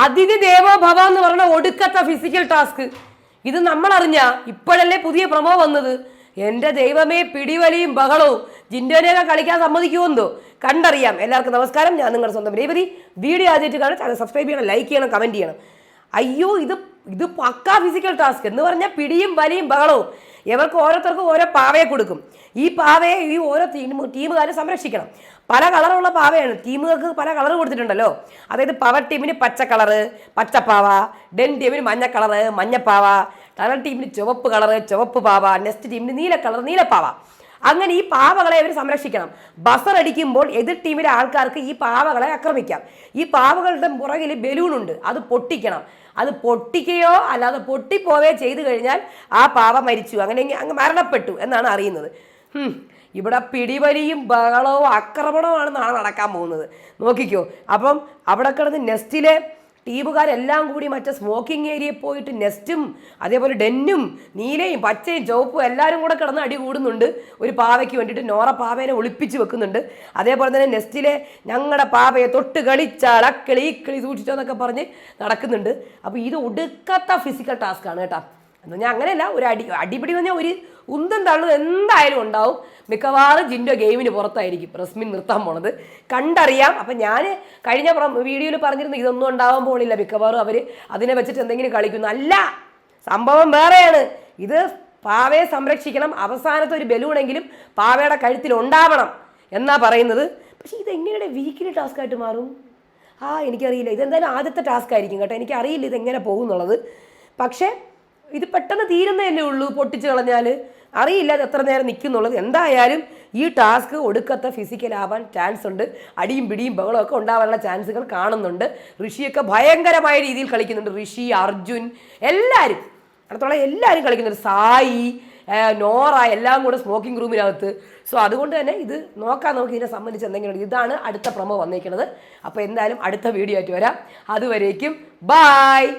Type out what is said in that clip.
അതിഥി ദേവോ ഭവ എന്ന് പറഞ്ഞ ഒടുക്കത്തെ ഫിസിക്കൽ ടാസ്ക് ഇത് നമ്മൾ അറിഞ്ഞ ഇപ്പോഴല്ലേ പുതിയ പ്രമോ വന്നത്. എന്റെ ദൈവമേ പിടിവലിയും ബഹളവും. ജിൻഡോനെയൊക്കെ കളിക്കാൻ സമ്മതിക്കുമെന്നോ കണ്ടറിയാം. എല്ലാവർക്കും നമസ്കാരം. ഞാൻ നിങ്ങളുടെ സ്വന്തം രേവതി. വീഡിയോ ആദ്യമായിട്ട് കാണാൻ ചാനൽ സബ്സ്ക്രൈബ് ചെയ്യണം ലൈക്ക് ചെയ്യണം കമന്റ് ചെയ്യണം. അയ്യോ ഇത് ഇത് പക്കാ ഫിസിക്കൽ ടാസ്ക് എന്ന് പറഞ്ഞാൽ പിടിയും വലിയും ബഹളവും. ഇവർക്ക് ഓരോരുത്തർക്കും ഓരോ പാവയെ കൊടുക്കും. ഈ പാവയെ ഈ ഓരോ ടീം ടീമുകാർ സംരക്ഷിക്കണം. പല കളറുള്ള പാവയാണ്. ടീമുകൾക്ക് പല കളർ കൊടുത്തിട്ടുണ്ടല്ലോ. അതായത് പവർ ടീമിന് പച്ച കളറ് പച്ചപ്പാവ ഡെൻ ടീമിന് മഞ്ഞ കളറ് മഞ്ഞപ്പാവ ടണൽ ടീമിന് ചുവപ്പ് കളറ് ചുവപ്പ് പാവ നെക്സ്റ്റ് ടീമിന് നീല കളർ നീലപ്പാവ അങ്ങനെ ഈ പാവകളെ അവർ സംരക്ഷിക്കണം. ബസർ അടിക്കുമ്പോൾ എതിർ ടീമിലെ ആൾക്കാർക്ക് ഈ പാവകളെ ആക്രമിക്കാം. ഈ പാവകളുടെ പുറകിൽ ബലൂണുണ്ട് അത് പൊട്ടിക്കണം. അത് പൊട്ടിക്കുകയോ അല്ലാതെ പൊട്ടിപ്പോവേ ചെയ്തു കഴിഞ്ഞാൽ ആ പാവ മരിച്ചു. അങ്ങനെ അങ്ങ് മരണപ്പെട്ടു എന്നാണ് അറിയുന്നത്. ഇവിടെ പിടിവലിയും ബഹളവും ആക്രമണവുമാണ് നാളെ നടക്കാൻ പോകുന്നത്. നോക്കിക്കോ. അപ്പം അവിടെ കിടന്ന് നെസ്റ്റിലെ ടീമുകാരെല്ലാം കൂടി മറ്റേ സ്മോക്കിംഗ് ഏരിയയിൽ പോയിട്ട് നെസ്റ്റും അതേപോലെ ഡെന്നും നീലയും പച്ചയും ചുവപ്പും എല്ലാവരും കൂടെ കിടന്ന് അടി കൂടുന്നുണ്ട്. ഒരു പാവയ്ക്ക് വേണ്ടിയിട്ട് നോറ പാവേനെ ഒളിപ്പിച്ച് വെക്കുന്നുണ്ട്. അതേപോലെ തന്നെ നെസ്റ്റിലെ ഞങ്ങളുടെ പാവയെ തൊട്ട് കളിച്ചാൽ അക്കിളി ഇക്കിളി കളി സൂക്ഷിച്ചോ എന്നൊക്കെ പറഞ്ഞ് നടക്കുന്നുണ്ട്. അപ്പോൾ ഇത് ഒടുക്കത്ത ഫിസിക്കൽ ടാസ്ക്കാണ് കേട്ടോ. എന്ന് പറഞ്ഞാൽ അങ്ങനെയല്ല ഒരു അടി അടിപിടി പറഞ്ഞാൽ ഒരു ഉന്തം തള്ളും എന്തായാലും ഉണ്ടാവും. മിക്കവാറും ജിൻഡോ ഗെയിമിന് പുറത്തായിരിക്കും. റസ്മിൻ നിർത്താൻ പോണത്. കണ്ടറിയാം. അപ്പം ഞാൻ കഴിഞ്ഞ വീഡിയോയിൽ പറഞ്ഞിരുന്നു ഇതൊന്നും ഉണ്ടാവാൻ പോണില്ല. മിക്കവാറും അവർ അതിനെ വെച്ചിട്ട് എന്തെങ്കിലും കളിക്കുന്നു. അല്ല സംഭവം വേറെയാണ്. ഇത് പാവയെ സംരക്ഷിക്കണം. അവസാനത്തെ ഒരു ബലൂണെങ്കിലും പാവയുടെ കഴുത്തിൽ ഉണ്ടാവണം എന്നാ പറയുന്നത്. പക്ഷേ ഇതെങ്ങനെയുടെ വീക്കിലി ടാസ്ക് ആയിട്ട് മാറും? ആ എനിക്കറിയില്ല. ഇതെന്തായാലും ആദ്യത്തെ ടാസ്ക് ആയിരിക്കും കേട്ടോ. എനിക്കറിയില്ല ഇതെങ്ങനെ പോകും എന്നുള്ളത് പക്ഷേ ഇത് പെട്ടെന്ന് തീരുന്നതല്ലേ ഉള്ളൂ പൊട്ടിച്ച് കളഞ്ഞാൽ അറിയില്ല അത് എത്ര നേരം നിൽക്കുന്നുള്ളത് എന്തായാലും ഈ ടാസ്ക് ഒടുക്കത്തെ ഫിസിക്കൽ ആവാൻ ചാൻസ് ഉണ്ട്. അടിയും പിടിയും ബഹളവും ഒക്കെ ഉണ്ടാവാനുള്ള ചാൻസുകൾ കാണുന്നുണ്ട്. ഋഷിയൊക്കെ ഭയങ്കരമായ രീതിയിൽ കളിക്കുന്നുണ്ട്. ഋഷി അർജുൻ എല്ലാവരും അടുത്തുള്ള എല്ലാവരും കളിക്കുന്നുണ്ട്. സായി നോറ എല്ലാം കൂടെ സ്മോക്കിംഗ് റൂമിനകത്ത് സോ അതുകൊണ്ട് തന്നെ ഇത് നോക്കാൻ നമുക്ക് ഇതിനെ സംബന്ധിച്ച് എന്തെങ്കിലും ഇതാണ് അടുത്ത പ്രമോ വന്നേക്കുന്നത് അപ്പോൾ എന്തായാലും അടുത്ത വീഡിയോ ആയിട്ട് വരാം. അതുവരേക്കും ബായ്